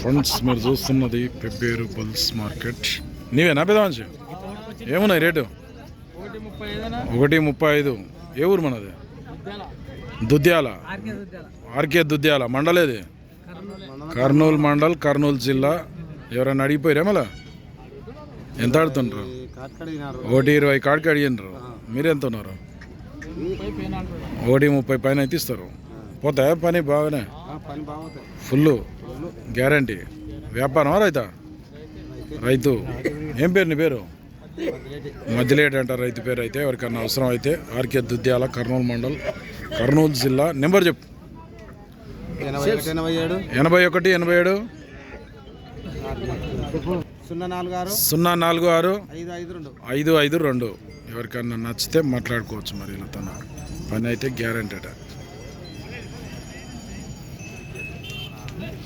Friends మీరు చూస్తున్నది Pebbair bulls market నీవేనా పెదవాంచి ఏమున్నాయి రేటు? ఒకటి ముప్పై ఐదు. ఏ ఊరు మనది? దుద్యాల. ఆర్కే దుద్యాల. మండలేది కర్నూలు మండల్ కర్నూలు జిల్లా. ఎవరైనా అడిగిపోయారా మళ్ళా? ఎంత ఆడుతుండ్రు? ఒకటి ఇరవై కాడికి అడిగినారు మీరెంత ఉన్నారు? ఒకటి ముప్పై పైన అయితే ఇస్తారు. పోతాయా పని బాగానే? Full guarantee. వ్యాపారం రైతా? రైతు. ఏం పేరు నీ పేరు? మధ్యలేట్ అంటారు రైతు పేరు అయితే ఎవరికన్నా అవసరం అయితే ఆర్కే దుద్యాల కర్నూలు మండల్ కర్నూలు జిల్లా. నెంబర్ చెప్పు. ఎనభై ఒకటి ఎనభై ఏడు. సున్నా నాలుగు ఆరు. ఐదు ఐదు రెండు. ఎవరికన్నా నచ్చితే మాట్లాడుకోవచ్చు మరి ఇలా తన పని అయితే గ్యారంటీ అట.